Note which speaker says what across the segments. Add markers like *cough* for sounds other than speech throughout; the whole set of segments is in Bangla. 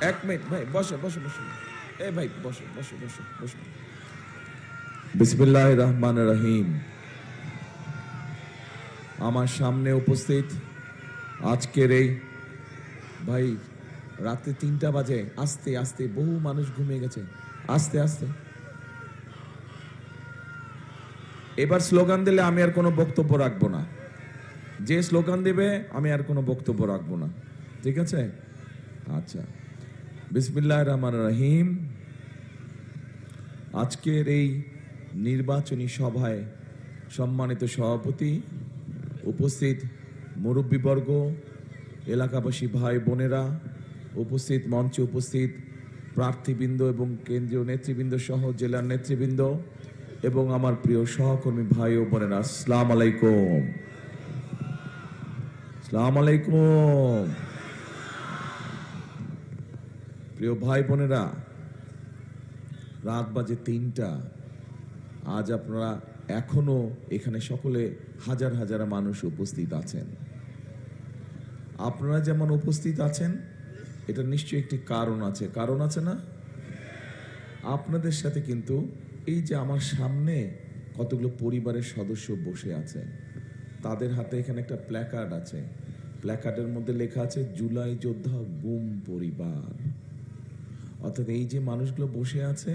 Speaker 1: এক মিনিট, ভাই বসে বসে বসে এ ভাই বসে বসে বসে বসে বিসমিল্লাহ রহমান রহিম। আমার সামনে উপস্থিত আজকের এই, ভাই, রাতে তিনটা বাজে, আস্তে আস্তে বহু মানুষ ঘুমিয়ে গেছে। আস্তে আস্তে। এবার স্লোগান দিলে আমি আর কোনো বক্তব্য রাখব না। যে স্লোগান দেবে, আমি আর কোনো বক্তব্য রাখব না। ঠিক আছে? আচ্ছা। বিসমিল্লাহ রহমান রহিম। আজকের এই নির্বাচনী সভায় সম্মানিত সভাপতি, উপস্থিত মুরব্বীবর্গ, এলাকাবাসী ভাই বোনেরা, উপস্থিত মঞ্চে উপস্থিত প্রার্থীবৃন্দ এবং কেন্দ্রীয় নেতৃবৃন্দ সহ জেলার নেতৃবৃন্দ এবং আমার প্রিয় সহকর্মী ভাই ও বোনেরা, আসসালাম আলাইকুম। আসসালাম আলাইকুম। প্রিয় ভাই বোনেরা, রাত বাজে তিনটা। আজ আপনারা এখনও এখানে সকলে হাজার হাজার মানুষ উপস্থিত আছেন। আপনারা যেমন উপস্থিত আছেন, এটা নিশ্চয়ই একটি কারণ আছে। কারণ আছে না? আপনাদের সাথে কিন্তু এই যে আমার সামনে কতগুলো পরিবারের সদস্য বসে আছে, তাদের হাতে এখানে একটা প্ল্যাকার্ড আছে। প্ল্যাকার্ডের মধ্যে লেখা আছে, জুলাই যোদ্ধা গুম পরিবার। অর্থাৎ এই যে মানুষগুলো বসে আছে,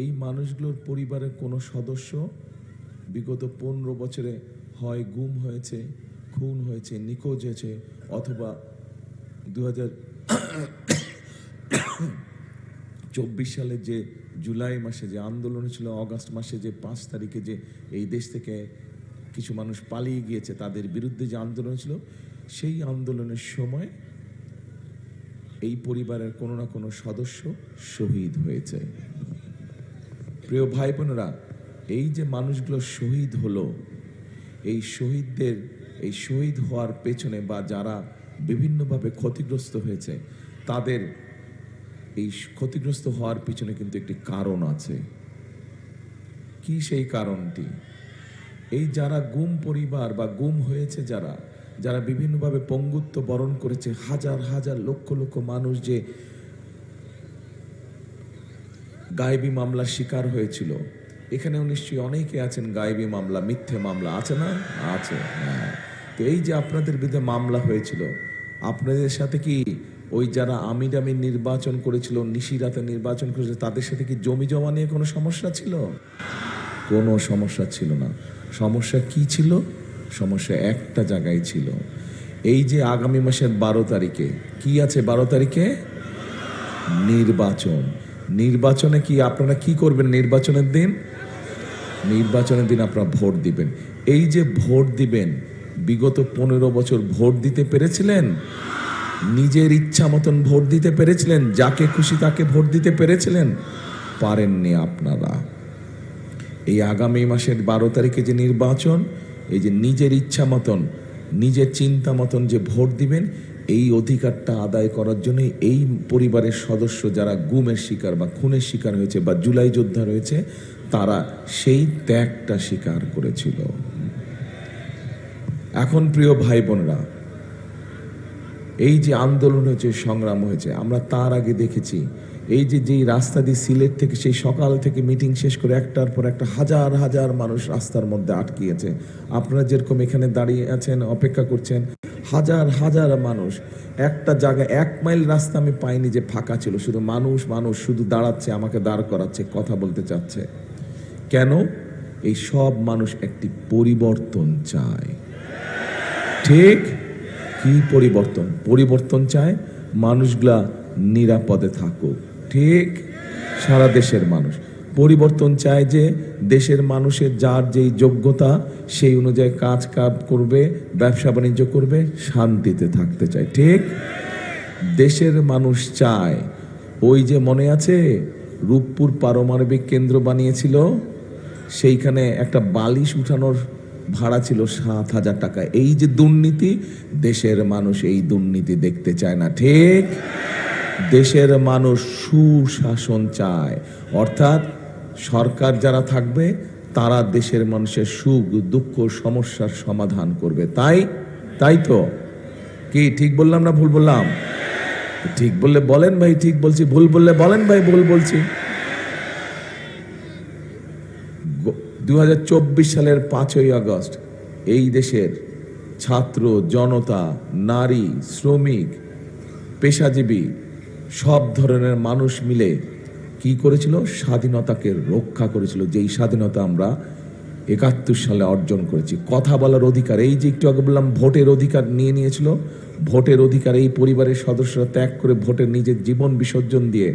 Speaker 1: এই মানুষগুলোর পরিবারের কোনো সদস্য বিগত পনেরো বছরে হয় গুম হয়েছে, খুন হয়েছে, নিখোঁজ হয়েছে, অথবা দু চব্বিশ সালে যে জুলাই মাসে যে আন্দোলন ছিল অগাস্ট মাসে যে পাঁচ তারিখে যে এই দেশ থেকে কিছু মানুষ পালিয়ে গিয়েছে, তাদের বিরুদ্ধে যে আন্দোলন ছিল সেই আন্দোলনের সময় এই পরিবারের কোনো না কোনো সদস্য শহীদ হয়েছে। প্রিয় ভাই বোনেরা এই যে মানুষগুলো শহীদ হলো, এই শহীদদের, এই শহীদ হওয়ার পেছনে বা যারা বিভিন্নভাবে ক্ষতিগ্রস্ত হয়েছে, তাদের এই ক্ষতিগ্রস্ত হওয়ার পিছনে কিন্তু একটি কারণ আছে। কি সেই কারণটি? এই যারা গুম পরিবার বা গুম হয়েছে যারা যারা বিভিন্নভাবে পঙ্গুত্ব বরণ করেছে, হাজার হাজার লক্ষ লক্ষ মানুষ যে গায়েবী মামলার শিকার হয়েছিল। এখানেও নিশ্চয়ই অনেকে আছেন গায়েবী মামলা, মিথ্যে মামলা, আছে না? আছে হ্যাঁ। তো এই যে আপনাদের বিরুদ্ধে মামলা হয়েছিল, আপনাদের সাথে কি ওই যারা আমির নির্বাচন করেছিল, নিশিরাতে নির্বাচন করেছিল, তাদের সাথে কি জমি জমা নিয়ে কোনো সমস্যা ছিল? কোনো সমস্যা ছিল না। সমস্যা কি ছিল? সমস্যা একটা জায়গায় ছিল। এই যে আগামী মাসের বারো তারিখে, কি আছে বারো তারিখে? নির্বাচন। নির্বাচনে কি আপনারা কি করবেন নির্বাচনের দিন? নির্বাচনের দিন আপনারা ভোট দিবেন। এই যে ভোট দিবেন, বিগত পনেরো বছর ভোট দিতে পেরেছিলেন? নিজের ইচ্ছা মতন ভোট দিতে পেরেছিলেন? যাকে খুশি তাকে ভোট দিতে পেরেছিলেন? পারেননি আপনারা। এই আগামী মাসের বারো তারিখে যে নির্বাচন এই যে নিজের ইচ্ছা মতন, নিজের চিন্তা মতন যে ভোট দিবেন, এই অধিকারটা আদায় করার জন্য এই পরিবারের সদস্য যারা গুমের শিকার বা খুনের শিকার হয়েছে বা জুলাই যোদ্ধা রয়েছে, তারা সেই ত্যাগটা স্বীকার করেছিল। এখন প্রিয় ভাই বোনরা এই যে আন্দোলন হয়েছে সংগ্রাম হয়েছে, আমরা তার আগে দেখেছি এই যে, যেই রাস্তা দিয়ে সিলেট থেকে, সেই সকাল থেকে মিটিং শেষ করে একটার পর একটা হাজার হাজার মানুষ রাস্তার মধ্যে আটকিয়েছে। আপনারা যেরকম এখানে দাঁড়িয়ে আছেন, অপেক্ষা করছেন, হাজার হাজার মানুষ। একটা জায়গায় এক মাইল রাস্তা আমি পাইনি যে ফাঁকা ছিল, শুধু মানুষ মানুষ, শুধু দাঁড়াচ্ছে, আমাকে দাঁড় করাচ্ছে, কথা বলতে চাচ্ছে। কেন? এই সব মানুষ একটি পরিবর্তন চায়। ঠিক? কি পরিবর্তন? পরিবর্তন চায় মানুষগুলা নিরাপদে থাকুক। ঠিক সারা দেশের মানুষ। পরিবর্তন চায় যে দেশের মানুষের যার যেই যোগ্যতা, সেই অনুযায়ী কাজ কাজ করবে, ব্যবসা বাণিজ্য করবে, শান্তিতে থাকতে চায়। ঠিক দেশের মানুষ চায়। ওই যে মনে আছে, রূপপুর পারমাণবিক কেন্দ্র বানিয়েছিল, সেইখানে একটা বালিশ উঠানোর ভাড়া ছিল সাত হাজার টাকা। এই যে দুর্নীতি, দেশের মানুষ এই দুর্নীতি দেখতে চায় না। ঠিক দেশের মানুষ সুশাসন চায়। অর্থাৎ সরকার যারা থাকবে, তারা দেশের মানুষের সুখ, দুঃখ, সমস্যার সমাধান করবে। তাই তাই তো? কি, ঠিক বললাম না ভুল বললাম? ঠিক বললে বলেন ভাই, ঠিক বলছি। ভুল বললে বলেন ভাই, ভুল বলছি। দু হাজার চব্বিশ সালের পাঁচই আগস্ট, এই দেশের ছাত্র, জনতা, নারী, শ্রমিক, পেশাজীবী সব ধরনের মানুষ মিলে কি করেছিল? স্বাধীনতাকে রক্ষা করেছিল। যেই স্বাধীনতা আমরা একাত্তর সালে অর্জন করেছি। কথা বলার অধিকার, এই যে একটু আগে বললাম, ভোটের অধিকার নিয়ে নিয়েছিল। ভোটের অধিকার, এই পরিবারের সদস্যরা ত্যাগ করে ভোটের নিজের জীবন বিসর্জন দিয়ে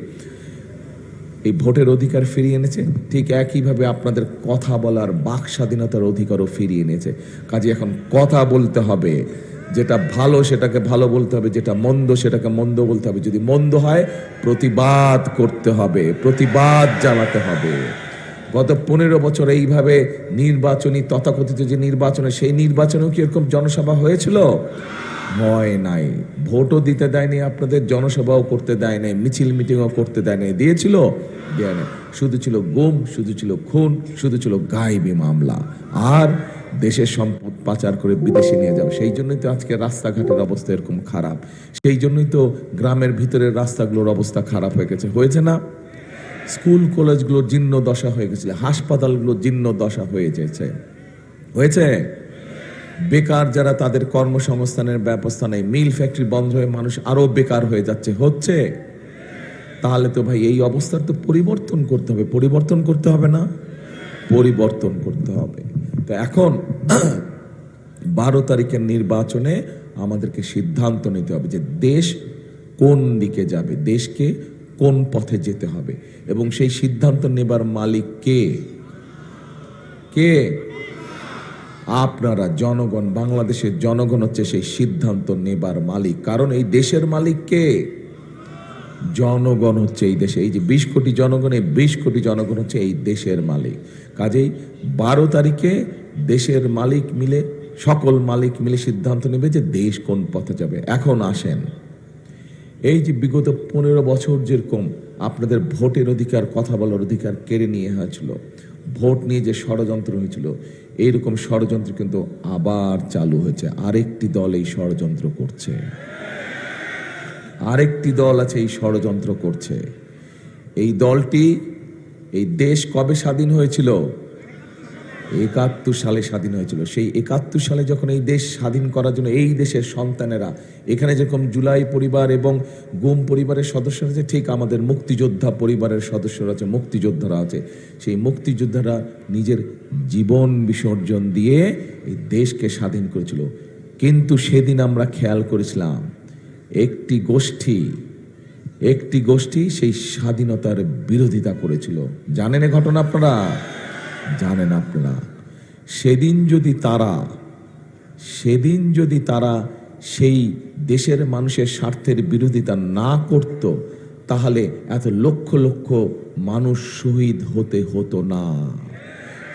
Speaker 1: এই ভোটের অধিকার ফিরিয়ে এনেছে। ঠিক একইভাবে আপনাদের কথা বলার বাক স্বাধীনতার অধিকারও ফিরিয়ে এনেছে। কাজে এখন কথা বলতে হবে। যেটা ভালো সেটাকে ভালো বলতে হবে, যেটা মন্দ সেটাকে মন্দ বলতে হবে। যদি মন্দ হয়, প্রতিবাদ করতে হবে, প্রতিবাদ জানাতে হবে। গত পনেরো বছর এইভাবে নির্বাচনী, তথাকথিত যে নির্বাচনে, সেই নির্বাচনেও কি এরকম জনসভা হয়েছিল? হয় নাই। ভোটও দিতে দেয়নি আপনাদের, জনসভাও করতে দেয় নাই, মিছিল মিটিংও করতে দেয় নাই, দিয়েছিল? দেয় নাই। শুধু ছিল গুম, শুধু ছিল খুন, শুধু ছিল গায়েবী মামলা। আর দেশের সম্পদ পাচার করে বিদেশে নিয়ে যাও সেই জন্যই তো আজকে রাস্তাঘাটের অবস্থা এরকম খারাপ। সেই জন্যই তো গ্রামের ভিতরের রাস্তাগুলোর অবস্থা খারাপ হয়ে গেছে। হয়েছে না? স্কুল, কলেজগুলো জীর্ণ দশা হয়ে গেছে। হাসপাতালগুলো জীর্ণ দশা হয়ে গেছে। হয়েছে? বেকার যারা তাদের কর্মসংস্থানের ব্যবস্থা নেই। মিল ফ্যাক্টরি বন্ধ হয়ে মানুষ আরও বেকার হয়ে যাচ্ছে। হচ্ছে? তাহলে তো ভাই এই অবস্থার তো পরিবর্তন করতে হবে। পরিবর্তন করতে হবে না? পরিবর্তন করতে হবে। তো এখন বারো তারিখের নির্বাচনে আমাদেরকে সিদ্ধান্ত নিতে হবে যে দেশ কোন দিকে যাবে, দেশকে কোন পথে যেতে হবে এবং সেই সিদ্ধান্ত নেবার মালিক কে? কে? আপনারা, জনগণ, বাংলাদেশের জনগণ হচ্ছে সেই সিদ্ধান্ত নেবার মালিক। কারণ এই দেশের মালিক কে? জনগণ হচ্ছে এই দেশে। এই যে বিশ কোটি জনগণ, এই বিশ কোটি জনগণ হচ্ছে এই দেশের মালিক। কাজেই বারো তারিখে দেশের মালিক মিলে, সকল মালিক মিলে সিদ্ধান্ত নেবে যে দেশ কোন পথে যাবে। এখন আসেন। এই যে বিগত পনেরো বছর যেরকম আপনাদের ভোটের অধিকার, কথা বলার অধিকার কেড়ে নিয়ে হয়েছিল ভোট নিয়ে যে ষড়যন্ত্র হয়েছিল, এইরকম ষড়যন্ত্র কিন্তু আবার চালু হয়েছে। আরেকটি দল এই ষড়যন্ত্র করছে। আরেকটি দল আছে এই ষড়যন্ত্র করছে। এই দলটি এই দেশ কবে স্বাধীন হয়েছিল? একাত্তর সালে স্বাধীন হয়েছিল। সেই একাত্তর সালে যখন এই দেশ স্বাধীন করার জন্য এই দেশের সন্তানেরা, এখানে যেরকম জুলাই পরিবার এবং গুম পরিবারের সদস্যরা আছে, ঠিক আমাদের মুক্তিযোদ্ধা পরিবারের সদস্যরা আছে, মুক্তিযোদ্ধারা আছে। সেই মুক্তিযোদ্ধারা নিজের জীবন বিসর্জন দিয়ে এই দেশকে স্বাধীন করেছিল। কিন্তু সেদিন আমরা খেয়াল করেছিলাম একটি গোষ্ঠী একটি গোষ্ঠী সেই স্বাধীনতার বিরোধিতা করেছিল। জানেন এ ঘটনা আপনারা? জানেন আপনারা। সেদিন যদি তারা, সেদিন যদি তারা সেই দেশের মানুষের স্বার্থের বিরোধিতা না করত, তাহলে এত লক্ষ লক্ষ মানুষ শহীদ হতে হতো না।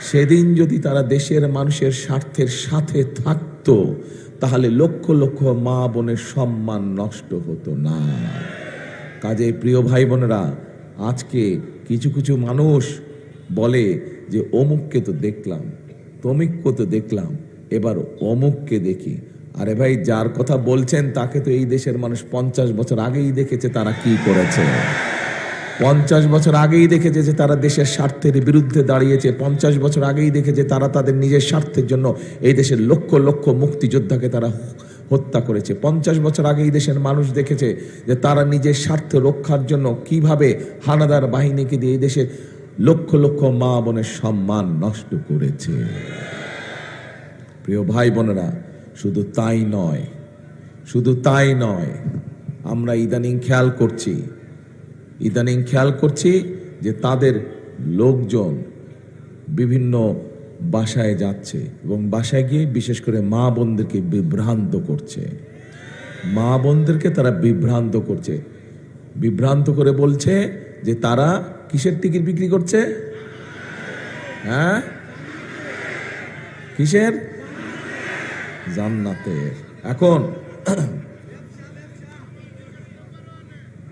Speaker 1: সেদিন যদি তারা দেশের মানুষের স্বার্থের সাথে থাকতো তাহলে লক্ষ লক্ষ মা বোনের সম্মান নষ্ট হতো না। কাজে প্রিয় ভাই বোনেরা, আজকে কিছু কিছু মানুষ বলে যে, অমুককে তো দেখলাম, তমিককে তো দেখলাম, এবার অমুককে দেখি। আরে ভাই, যার কথা বলছেন তাকে তো এই দেশের মানুষ পঞ্চাশ বছর আগেই দেখেছে, তারা কি করেছে? পঞ্চাশ বছর আগেই দেখেছে যে তারা দেশের স্বার্থের বিরুদ্ধে দাঁড়িয়েছে। পঞ্চাশ বছর আগেই দেখেছে তারা তাদের নিজের স্বার্থের জন্য এই দেশের লক্ষ লক্ষ মুক্তিযোদ্ধাকে তারা হত্যা করেছে। পঞ্চাশ বছর আগে এই দেশের মানুষ দেখেছে যে তারা নিজের স্বার্থ রক্ষার জন্য কীভাবে হানাদার বাহিনীকে দিয়ে এই দেশের লক্ষ লক্ষ মা বোনের সম্মান নষ্ট করেছে। প্রিয় ভাই বোনেরা, শুধু তাই নয়, শুধু তাই নয়, আমরা ইদানিং খেয়াল করছি ইদানিং খেয়াল করছি যে তাদের লোকজন বিভিন্ন বাসায় যাচ্ছে এবং বাসায় গিয়ে বিশেষ করে মা বোনদেরকে বিভ্রান্ত করছে। মা বোনদেরকে তারা বিভ্রান্ত করছে। বিভ্রান্ত করে বলছে যে তারা কিসের টিকিট বিক্রি করছে? হ্যাঁ? কিসের? জান্নাতের। এখন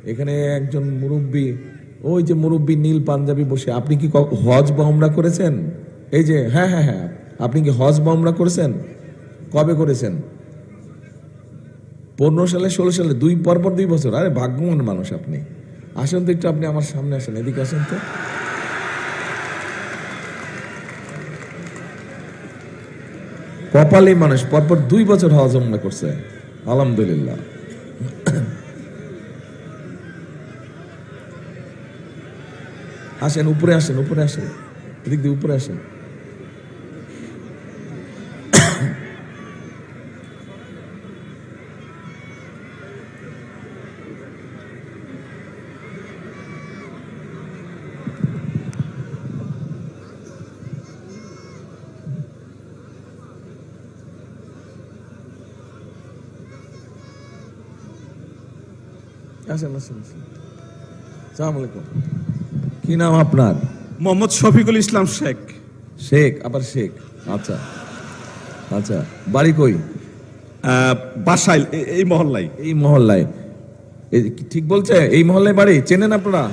Speaker 1: এখানে একজন মুরব্বী, ওই যে মুরব্বী নীল পাঞ্জাবি বসে, আপনি কি হজ বা উমরা করেছেন? এই যে হ্যাঁ হ্যাঁ হ্যাঁ আপনি কি হজ বা উমরা করেছেন? কবে করেছেন? পনেরো সালে, ষোলো সালে, দুই, পরপর দুই বছর, আরে ভাগ্যবান মানুষ আপনি। আসেন তো একটু, আপনি আমার সামনে আসেন, এদিকে আসেন তো। কপালে মানুষ, পরপর দুই বছর হজ জমা করছে, আলহামদুলিল্লাহ। আসেন উপরে আসেন উপরে আসেন এদিক দিয়ে উপরে আসেন আসেন আসেন আসেন সালাম আলাইকুম কি নাম আপনার?
Speaker 2: মোহাম্মদ শফিকুল ইসলাম শেখ।
Speaker 1: শেখ আবার শেখ। আচ্ছা আচ্ছা বাড়ি কই?
Speaker 2: বাসাইল এই মহল্লায়।
Speaker 1: এই মহল্লায়। এই ঠিক বলছে? এই মহল্লায় বাড়ি? চেনেন আপনারা?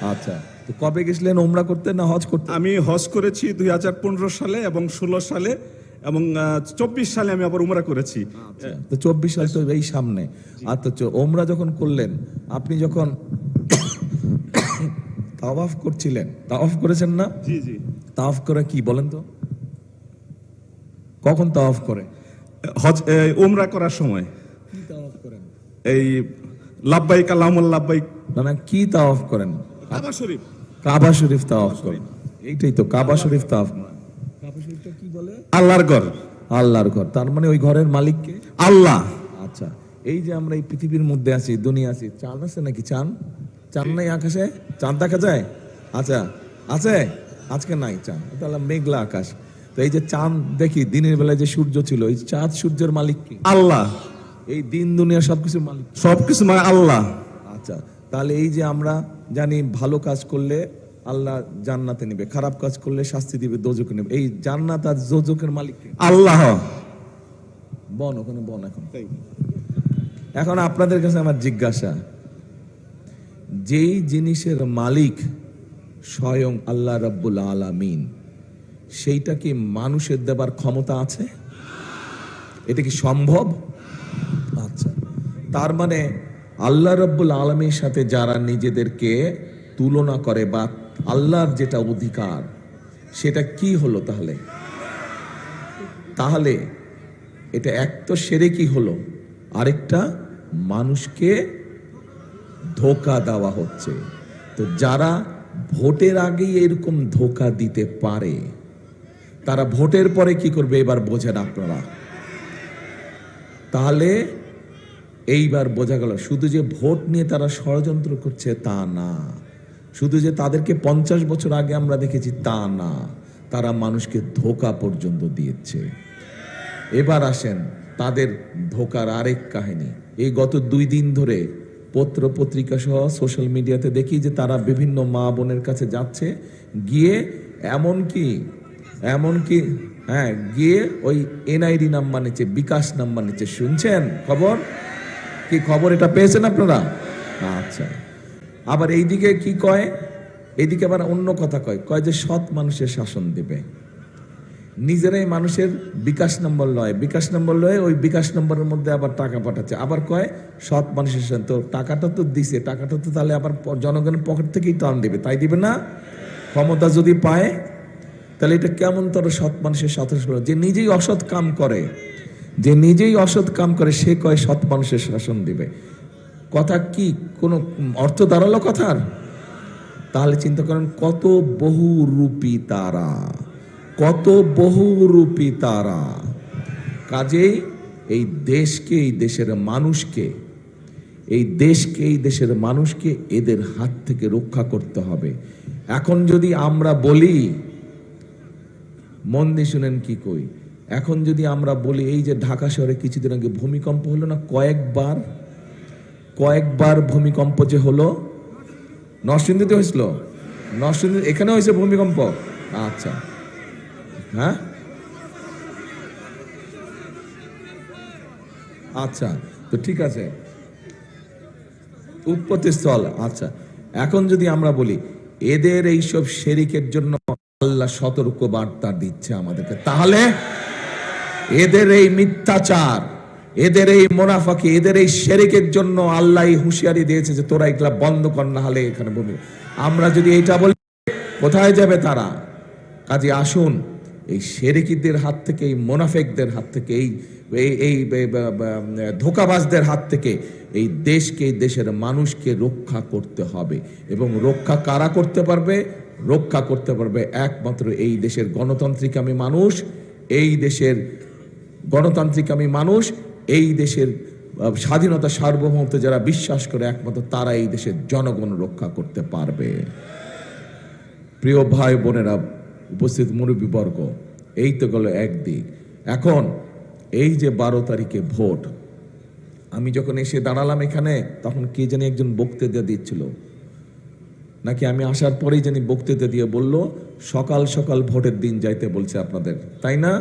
Speaker 1: আচ্ছা তো কবে গেছিলেন ওমরা করতে না হজ করতে?
Speaker 2: আমি হজ করেছি দুই হাজার পনেরো সালে এবং ষোলো সালে এবং চব্বিশ সালে আমি আবার উমরা করেছি।
Speaker 1: তো চব্বিশ সাল তো এই সামনে। আর তো চ- ওমরা যখন করলেন আপনি যখন তাওয়াফ করছিলেন। তাওয়াফ করেছেন না?
Speaker 2: জি জি।
Speaker 1: তাওয়াফ করে কি বলেন তো? কখন তাওয়াফ করে?
Speaker 2: হজ উমরা করার সময়।
Speaker 1: কি তাওয়াফ করেন?
Speaker 2: এই লাভবাইক আল্লাহুল লাভবাইক
Speaker 1: না না কি তাওয়াফ করেন?
Speaker 2: কাবা শরীফ।
Speaker 1: কাবা শরীফ তাওয়াফ করেন। এইটাই তো কাবা শরীফ তাওয়াফ। কাবা শরীফটা কি বলে?
Speaker 2: আল্লাহর ঘর।
Speaker 1: আল্লাহর ঘর। তার মানে ওই ঘরের মালিককে
Speaker 2: আল্লাহ।
Speaker 1: আচ্ছা এই যে আমরা এই পৃথিবীর মধ্যে আছি দুনিয়া আছি চাঁদ আছে নাকি চাঁদ চাঁদ নাই আকাশে? চাঁদ দেখা যায়? আচ্ছা আছে? আজকে নাই চাঁদ তাহলে মেঘলা আকাশ। তো এই যে চাঁদ দেখি দিনের বেলায় যে সূর্য ছিল এই চাঁদ সূর্যের মালিক কি?
Speaker 2: আল্লাহ।
Speaker 1: এই দিন দুনিয়া সবকিছুর মালিক।
Speaker 2: সবকিছু মানে আল্লাহ।
Speaker 1: আচ্ছা তাহলে এই যে আমরা জানি ভালো কাজ করলে আল্লাহ জান্নাতে নেবে খারাপ কাজ করলে শাস্তি দিবে দোজকে নেবে। এই জান্নাত আর দোজকের মালিক
Speaker 2: আল্লাহ।
Speaker 1: বন ওখানে বন এখন। এখন আপনাদের কাছে আমার জিজ্ঞাসা যেই জিনিসের মালিক স্বয়ং আল্লাহ রাব্বুল আলামিন, সেইটা কি মানুষের দেবার ক্ষমতা আছে? এটা কি সম্ভব? আচ্ছা। তার মানে আল্লাহ রব্বুল আলমীর সাথে যারা নিজেদেরকে তুলনা করে বা আল্লাহর যেটা অধিকার, সেটা কি হলো তাহলে? তাহলে এটা এক তো সেরে কি হলো, আরেকটা মানুষকে ধোকা দেওয়া হচ্ছে। তো যারা ভোটের আগেই এরকম ধোকা দিতে পারে, তারা ভোটের পরে কি করবে এবার বোঝেন আপনারা। তাহলে এইবার বোঝা গেল, শুধু যে ভোট নিয়ে তারা ষড়যন্ত্র করছে তা না। শুধু যে তাদেরকে পঞ্চাশ বছর আগে আমরা দেখেছি তা না, তারা মানুষকে ধোকা পর্যন্ত দিয়েছে। এবার আসেন তাদের ধোকার আরেক কাহিনী। এই গত দুই দিন ধরে পত্র পত্রিকা সহ সোশ্যাল মিডিয়াতে দেখি যে তারা বিভিন্ন মা বোনের কাছে যাচ্ছে, গিয়ে এমন কি এমন কি হ্যাঁ গিয়ে ওই এনআইডি নাম্বার নিচ্ছে বিকাশ নাম্বার নিচ্ছে শুনছেন? খবর? কি খবর এটা পেয়েছেন আপনারা? আচ্ছা। আবার এইদিকে কি কয়? এইদিকে আবার অন্য কথা কয় কয় যে সৎ মানুষের শাসন দেবে। নিজেরাই মানুষের বিকাশ নম্বর লয়। বিকাশ নম্বর লয় ওই বিকাশ নম্বরের মধ্যে আবার টাকা পাঠাচ্ছে। আবার কয়, সৎ মানুষের সাথে। তো টাকাটা তো দিছে। টাকাটা তো তাহলে আবার জনগণের পকেট থেকেই টান দিবে। তাই দিবে না? ক্ষমতা যদি পায়, তাহলে এটা কেমন তোর সৎ মানুষের সাথে যে নিজেই অসৎ কাম করে। যে নিজেই অসৎ কাম করে, সে কয় সৎ মানুষের শাসন দিবে। কথা কি? কোনো অর্থ দাঁড়াল কথার? তাহলে চিন্তা করেন কত বহুরূপী তারা। কত বহুরূপী তারা। কাজেই এই দেশকে, এই দেশের মানুষকে, এই দেশকে, এই দেশের মানুষকে এদের হাত থেকে রক্ষা করতে হবে। এখন যদি আমরা বলি, মন দিয়ে শুনেন কি কই, এখন যদি আমরা বলি, এই যে ঢাকা শহরে কিছুদিন আগে ভূমিকম্প হলো না, কয়েকবার কয়েকবার ভূমিকম্প যে হলো, নরসিংদীতে হয়েছিল? নরসিংদী এখানে হয়েছে ভূমিকম্প? আচ্ছা। হ্যাঁ? আচ্ছা তো ঠিক আছে। উৎপত্তি স্থল আচ্ছা। এখন যদি আমরা বলি, এদের এইসব শেরিকের জন্য আল্লাহ সতর্ক বার্তা দিচ্ছে আমাদেরকে, তাহলে এদের এই মিথ্যাচার, এদের এই মোনাফাকি, এদের এই শেরিকের জন্য আল্লাহ হুঁশিয়ারি দিয়েছে যে তোরা এগুলা বন্ধ কর, না হলে এখানে ভূমি আমরা যদি এটা বলি, কোথায় যাবে তারা? কাজে আসুন। এই শেরিকিদের হাত থেকে, এই মোনাফেকদের হাত থেকে, এই, এই- ধোকাবাজদের হাত থেকে এই দেশকে, দেশের মানুষকে রক্ষা করতে হবে। এবং রক্ষা কারা করতে পারবে? রক্ষা করতে পারবে একমাত্র এই দেশের গণতান্ত্রিক আমি মানুষ, এই দেশের গণতান্ত্রিক আমি মানুষ, এই দেশের স্বাধীনতা সার্বভৌমত্ব যারা বিশ্বাস করে একমাত্র তারা এই দেশের জনগণ রক্ষা করতে পারবে। প্রিয় ভাই বোনেরা উপস্থিত মুরব্বীবর্গ, এই তো গেল একদিক এখন, এই যে বারো তারিখে ভোট, আমি যখন এসে দাঁড়ালাম এখানে, তখন কে জানি একজন বক্তৃতা দিচ্ছিল। নাকি আমি আসার পরেই জানি বক্তৃতা দিয়ে বলল, সকাল সকাল ভোটের দিন যাইতে বলছে আপনাদের। তাই না?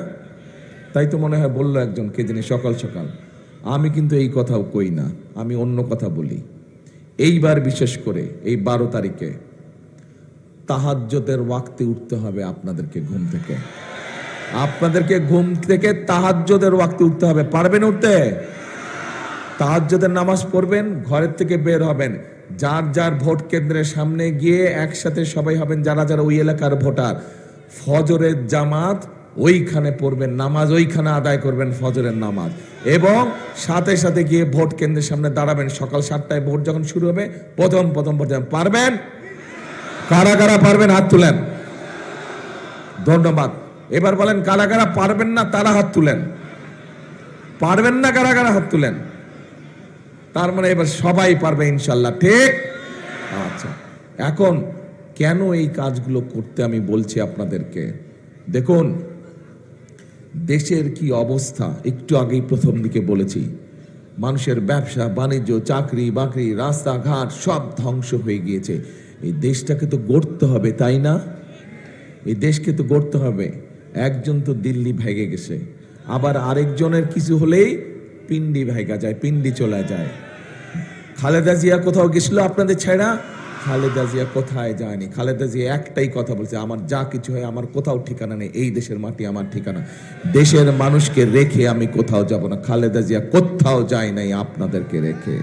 Speaker 1: তাই তো মনে হয় বলল একজন, কে জানি সকাল সকাল। আমি কিন্তু এই কথাও কই না, আমি অন্য কথা বলি। এইবার বিশেষ করে এই বারো তারিখে তাহাজ্জতের ওয়াক্তে উঠতে হবে আপনাদেরকে ঘুম থেকে। আপনাদেরকে ঘুম থেকে তাহাজ্জতের ওয়াক্তে উঠতে হবে। পারবেন উঠতে? তাহাজ্জতের নামাজ পড়বেন, ঘরের থেকে বের হবেন। যার যার ভোট কেন্দ্রের সামনে গিয়ে একসাথে সবাই হবেন, যারা যারা ওই এলাকার ভোটার। ফজরের জামাত ওইখানে পড়বেন, নামাজ ওইখানে আদায় করবেন ফজরের নামাজ। এবং সাথে সাথে গিয়ে ভোট কেন্দ্রের সামনে দাঁড়াবেন। সকাল সাতটায় ভোট যখন শুরু হবে, প্রথম প্রথম যাবেন। পারবেন কারা কারা পারবেন হাত তুলেন? ধন্যবাদ। এবার বলেন, কারা কারা পারবেন না তারা হাত তুলেন? পারবেন না কারা কারা হাত তুলেন? তার মানে এবার সবাই পারবে ইনশাল্লাহ, ঠিক? আচ্ছা এখন কেন এই কাজগুলো করতে আমি বলছি আপনাদেরকে? দেখুন, দেশের কি অবস্থা? একটু আগেই প্রথম দিকে বলেছি, মানুষের ব্যবসা, বাণিজ্য, চাকরি, বাকরি, রাস্তাঘাট সব ধ্বংস হয়ে গিয়েছে। এই দেশটাকে তো গড়তে হবে, তাই না? এই দেশকে তো গড়তে হবে। একজন তো দিল্লি ভেগে গেছে। আবার আরেকজনের কিছু হলেই পিন্ডি ভেগা যায়, পিন্ডি চলে যায়। খালেদা জিয়া কোথাও গেছিল আপনাদের ছেড়া? খালেদা জিয়া কোথায় যায়নি? খালেদা জিয়া একটাই কথা বলছে, আমার যা কিছু হয়, আমার কোথাও ঠিকানা নেই। এই দেশের মাটি আমার ঠিকানা। দেশের মানুষকে রেখে আমি কোথাও যাব না। খালেদা জিয়া কোথাও যায় নাই আপনাদেরকে রেখে।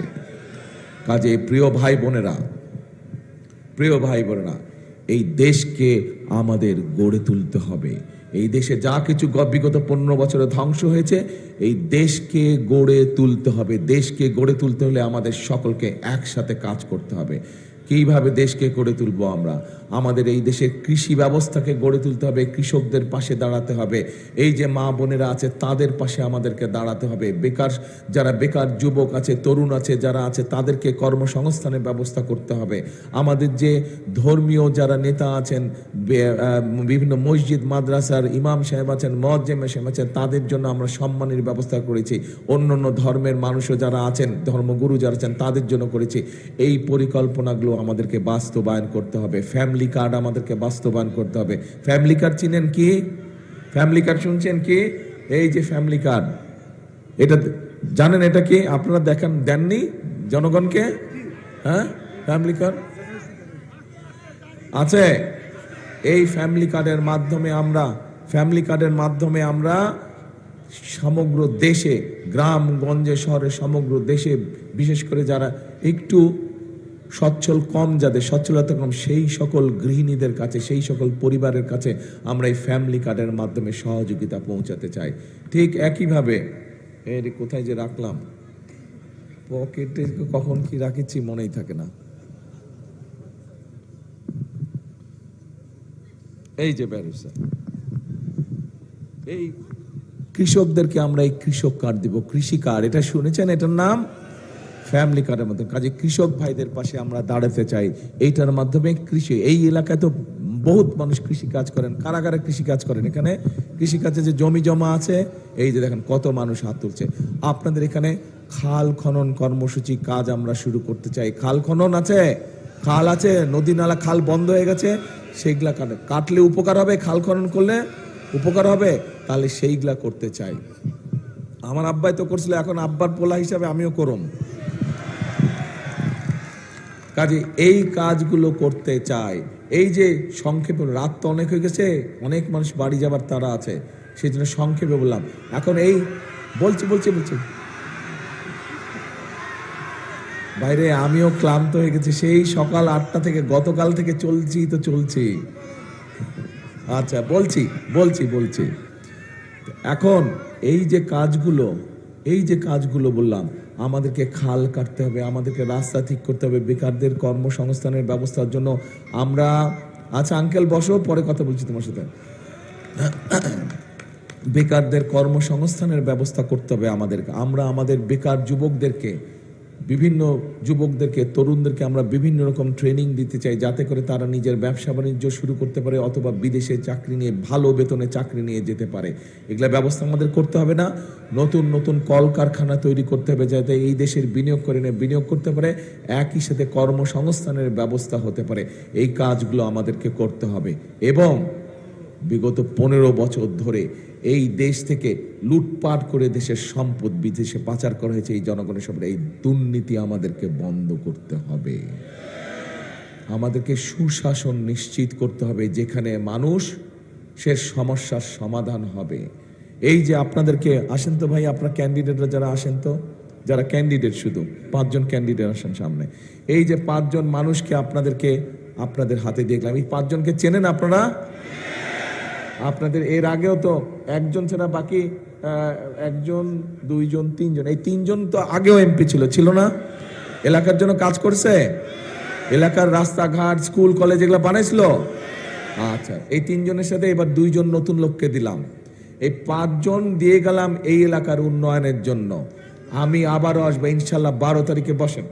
Speaker 1: কাজে প্রিয় ভাই বোনেরা প্রিয় ভাই বোনেরা, এই দেশকে আমাদের গড়ে তুলতে হবে। এই দেশে যা কিছু বিগত পনেরো বছরে ধ্বংস হয়েছে, এই দেশকে গড়ে তুলতে হবে। দেশকে গড়ে তুলতে হলে আমাদের সকলকে একসাথে কাজ করতে হবে। কীভাবে দেশকে গড়ে তুলবো আমরা? আমাদের এই দেশের কৃষি ব্যবস্থাকে গড়ে তুলতে হবে, কৃষকদের পাশে দাঁড়াতে হবে। এই যে মা বোনেরা আছে, তাদের পাশে আমাদেরকে দাঁড়াতে হবে। বেকার, যারা বেকার যুবক আছে, তরুণ আছে, যারা আছে, তাদেরকে কর্মসংস্থানের ব্যবস্থা করতে হবে। আমাদের যে ধর্মীয় যারা নেতা আছেন বিভিন্ন মসজিদ, মাদ্রাসার ইমাম সাহেব আছেন, মজ্জেম সাহেব আছেন, তাদের জন্য আমরা সম্মানের ব্যবস্থা করেছি। অন্য অন্য ধর্মের মানুষও যারা আছেন, ধর্মগুরু যারা আছেন, তাদের জন্য করেছি। এই পরিকল্পনাগুলো আমাদেরকে বাস্তবায়ন করতে হবে। ফ্যামিলি কার্ড আমাদেরকে বাস্তবায়ন করতে হবে। ফ্যামিলি কার্ড চিনেন কি? ফ্যামিলি কার্ড শুনছেন কি? এই যে ফ্যামিলি কার্ড এটা জানেন এটা কি? আপনারা দেখান, দেননি? জনগণকে? হ্যাঁ? ফ্যামিলি কার্ড আছে। এই ফ্যামিলি কার্ডের মাধ্যমে আমরা ফ্যামিলি কার্ডের মাধ্যমে আমরা সমগ্র দেশে, গ্রাম, গঞ্জে শহরে সমগ্র দেশে, বিশেষ করে যারা একটু সচ্ছল কম যাদের সচ্ছলতা কম, সেই সকল গৃহিণীদের কাছে, সেই সকল পরিবারের কাছে আমরা এই ফ্যামিলি কার্ডের মাধ্যমে সহযোগিতা পৌঁছাতে চাই। ঠিক একইভাবে এর কোথায় যে রাখলাম, পকেটে কখন কি রাখিছি মনেই থাকে না। এই যে ব্যবসা এই কৃষকদেরকে আমরা এই কৃষক কার্ড দিব, কৃষি কার্ড এটা শুনেছেন এটার নাম? ফ্যামিলি কার্ডের মধ্যে। কাজে কৃষক ভাইদের পাশে আমরা দাঁড়াতে চাই। এইটার মাধ্যমে কৃষি, এই এলাকায় তো বহুত মানুষ কৃষি কাজ করেন কারা কারা কৃষি কাজ করেন। এখানে কৃষি কাজে যে জমি জমা আছে, এই যে দেখেন কত মানুষ হাত তুলছে। আপনাদের এখানে খাল খনন কর্মসূচি কাজ আমরা শুরু করতে চাই। খাল খনন আছে, খাল আছে, নদী নালা, খাল বন্ধ হয়ে গেছে, সেইগুলা কাটে। কাটলে উপকার হবে, খাল খনন করলে উপকার হবে, তাহলে সেইগুলা করতে চাই। আমার আব্বাই তো করছিল, এখন আব্বার পোলা হিসাবে আমিও করম। কাজে এই কাজগুলো করতে চাই এই যে সংক্ষেপে রাত তো অনেক হয়ে গেছে, অনেক মানুষ বাড়ি যাবার তারা আছে সেই জন্য সংক্ষেপে বললাম। এখন এই বলছি বলছি বলছি। বাইরে আমিও ক্লান্ত হয়ে গেছি, সেই সকাল আটটা থেকে, গতকাল থেকে চলছি তো চলছি। আচ্ছা বলছি বলছি বলছি। এখন এই যে কাজগুলো, এই যে কাজগুলো বললাম আমাদেরকে খাল কাটতে হবে, আমাদেরকে রাস্তা ঠিক করতে হবে, বেকারদের কর্মসংস্থানের ব্যবস্থার জন্য। আমরা আচ্ছা আঙ্কেল বসো, পরে কথা বলছি তোমার সাথে। বেকারদের কর্মসংস্থানের ব্যবস্থা করতে হবে আমাদেরকে। আমরা আমাদের বেকার যুবকদেরকে বিভিন্ন যুবকদেরকে, তরুণদেরকে আমরা বিভিন্ন রকম ট্রেনিং দিতে চাই যাতে করে তারা নিজের ব্যবসা বাণিজ্য শুরু করতে পারে অথবা বিদেশে চাকরি নিয়ে, ভালো বেতনে চাকরি নিয়ে যেতে পারে। এগুলা ব্যবস্থা আমাদের করতে হবে না। নতুন নতুন কলকারখানা তৈরি করতে হবে যাতে এই দেশের বিনিয়োগ করে নিয়ে বিনিয়োগ করতে পারে। একই সাথে কর্মসংস্থানের ব্যবস্থা হতে পারে। এই কাজগুলো আমাদেরকে করতে হবে। এবং বিগত পনেরো বছর ধরে এই দেশ থেকে লুটপাট করে দেশের সম্পদ বিদেশে পাচার করা হয়েছে, এই জনগণের সামনে এই দুর্নীতি আমাদেরকে বন্ধ করতে হবে। আমাদেরকে সুশাসন নিশ্চিত করতে হবে, যেখানে মানুষ সে সমস্যার সমাধান হবে। এই যে আপনাদেরকে, আসেন তো ভাই, আপনার ক্যান্ডিডেটরা যারা আসেন তো, যারা ক্যান্ডিডেট শুধু, পাঁচজন ক্যান্ডিডেট আসেন সামনে। এই যে পাঁচজন মানুষকে আপনাদেরকে আপনাদের হাতে দেখলাম, এই পাঁচজনকে চেনেন আপনারা? আপনাদের এর আগেও তো একজন ছাড়া বাকি একজন, দুইজন, তিনজন, এই তিনজন তো আগেও এমপি ছিল ছিল না? এলাকার জন্য কাজ করছে? এলাকার রাস্তাঘাট, স্কুল, কলেজ এগুলো বানাইছিল? আচ্ছা এই তিনজনের সাথে এবার দুইজন নতুন লোককে দিলাম। এই পাঁচজন দিয়ে গেলাম এই এলাকার উন্নয়নের জন্য। আমি আবারও আসব, ইনশাল্লাহ বারো তারিখে বসেন।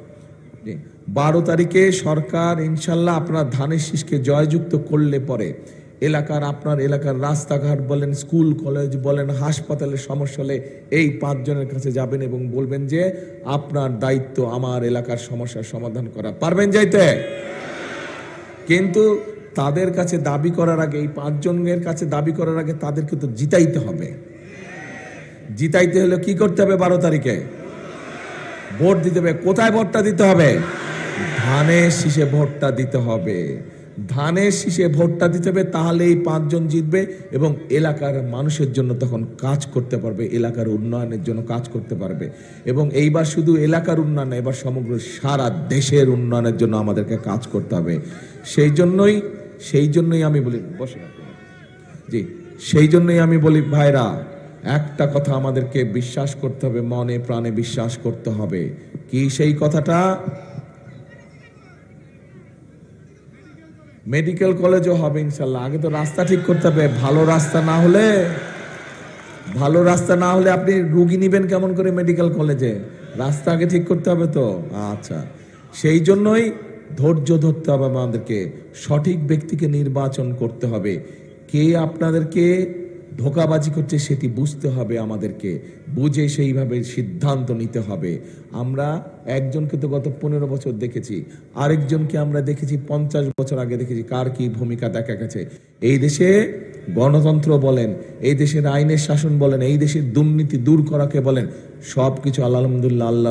Speaker 1: বারো তারিখে সরকার ইনশাল্লাহ আপনার ধানের শীষকে জয়যুক্ত করলে পরে এলাকার আপনার এলাকার রাস্তাঘাট বলেন, স্কুল, কলেজ বলেন, হাসপাতালের সমস্যা হলে এই পাঁচজনের কাছে যাবেন এবং বলবেন যে, আপনার দায়িত্ব আমার এলাকার সমস্যার সমাধান করা। পারবেন যাইতে? কিন্তু তাদের কাছে দাবি করার আগে, এই পাঁচজনের কাছে দাবি করার আগে তাদেরকে তো জিতাইতে হবে। জিতাইতে হলে কি করতে হবে বারো তারিখে? ভোট দিতে হবে। কোথায় ভোটটা দিতে হবে? ধানের শীষে ভোটটা দিতে হবে। ধানের শীষে ভোটটা দিতে হবে তাহলে এই পাঁচজন জিতবে এবং এলাকার মানুষের জন্য তখন কাজ করতে পারবে, এলাকার উন্নয়নের জন্য কাজ করতে পারবে। এবং এইবার শুধু এলাকার উন্নয়ন এবার সমগ্র সারা দেশের উন্নয়নের জন্য আমাদেরকে কাজ করতে হবে। সেই জন্যই সেই জন্যই আমি বলি, বসে জি, সেই জন্যই আমি বলি, ভাইরা, একটা কথা আমাদেরকে বিশ্বাস করতে হবে, মনে প্রাণে বিশ্বাস করতে হবে। কি সেই কথাটা? মেডিকেল কলেজও হবে ইনশাল্লাহ আগে তো রাস্তা ঠিক করতে হবে। ভালো রাস্তা না হলে, ভালো রাস্তা না হলে আপনি রুগী নেবেন কেমন করে মেডিকেল কলেজে রাস্তা আগে ঠিক করতে হবে তো? আচ্ছা। সেই জন্যই ধৈর্য ধরতে হবে আমাদেরকে। সঠিক ব্যক্তিকে নির্বাচন করতে হবে। কে আপনাদেরকে ধোকাবাজি করছে সেটি বুঝতে হবে আমাদেরকে। বুঝে সেইভাবে সিদ্ধান্ত নিতে হবে। আমরা একজনকে তো গত পনেরো বছর দেখেছি, আরেকজনকে আমরা দেখেছি পঞ্চাশ বছর আগে দেখেছি। কার কি ভূমিকা দেখা গেছে? এই দেশে গণতন্ত্র বলেন, এই দেশের আইনের শাসন বলেন, এই দেশের দুর্নীতি দূর করাকে বলেন সব কিছু আল্লাহ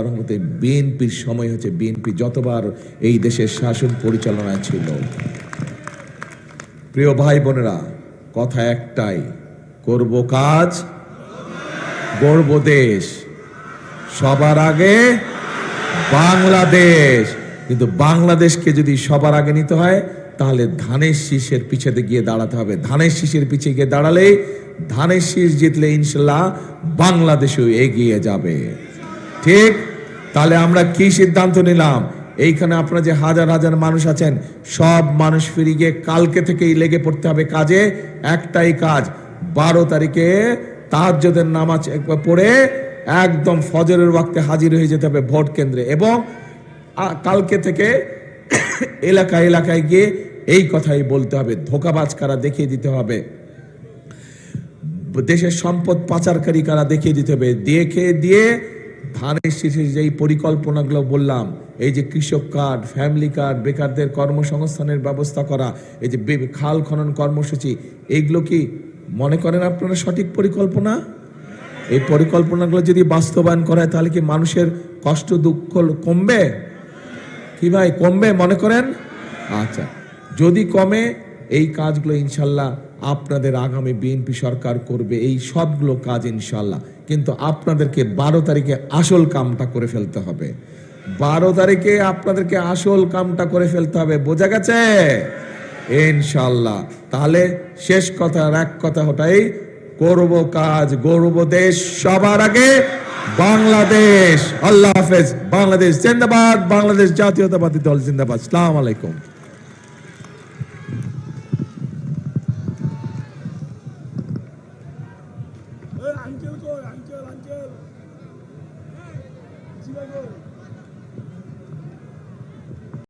Speaker 1: রহমতে বিএনপির সময় হচ্ছে বিএনপি যতবার এই দেশের শাসন পরিচালনায় ছিল। প্রিয় ভাই বোনেরা, কথা একটাই করব কাজ গর্ব দেশ। সবার আগে বাংলাদেশ। কিন্তু বাংলাদেশকে যদি সবার আগে নিতে হয়, তাহলে ধানের শীষের পিছেতে গিয়ে দাঁড়াতে হবে। ধানের শীষের পিছে গিয়ে দাঁড়ালে ধানের শীষ জিতলে ইনশাল্লাহ বাংলাদেশও এগিয়ে যাবে। ঠিক? তাহলে আমরা কি সিদ্ধান্ত নিলাম? এইখানে আপনারা যে হাজার হাজার মানুষ আছেন, সব মানুষ ফিরে গিয়ে কালকে থেকেই লেগে পড়তে হবে কাজে। একটাই কাজ বারো তারিখে তাহাজ্জুদের নামাজ পড়ে একদম ফজরের ওয়াক্তে হাজির হয়ে যেতে হবে ভোট কেন্দ্রে। এবং কালকে থেকে *coughs* এলাকা এলাকায় গিয়ে এই কথাই বলতে হবে, ধোকাবাজ কারা দেখিয়ে দিতে হবে। দেশের সম্পদ পাচারকারী কারা দেখিয়ে দিতে হবে। দেখে দিয়ে ধানের শীষে যেই পরিকল্পনাগুলো বললাম, এই যে কৃষক কার্ড, ফ্যামিলি কার্ড, বেকারদের কর্মসংস্থানের ব্যবস্থা করা, এই যে খাল খনন কর্মসূচি এইগুলো কি মনে করেন আপনারা সঠিক পরিকল্পনা? এই পরিকল্পনাগুলো যদি বাস্তবায়ন করা হয়, তাহলে কি মানুষের কষ্ট, দুঃখ কমবে? কি ভাই, কমবে মনে করেন? আচ্ছা যদি কমে, এই কাজগুলো ইনশাল্লাহ আপনাদের আগামী বিএনপি সরকার করবে, এই সবগুলো কাজ ইনশাল্লাহ। কিন্তু আপনাদেরকে বারো তারিখে আসল কামটা করে ফেলতে হবে। বারো তারিখে আপনাদেরকে আসল কামটা করে ফেলতে হবে, বোঝা গেছে? ইনশাল্লাহ তাহলে শেষ কথা এক কথা ওটাই, করব কাজ গৌরব দেশ সবার আগে বাংলাদেশ। আল্লাহ হাফেজ, বাংলাদেশ জিন্দাবাদ, বাংলাদেশ জাতীয়তাবাদী দল জিন্দাবাদ। সালাম আলাইকুম।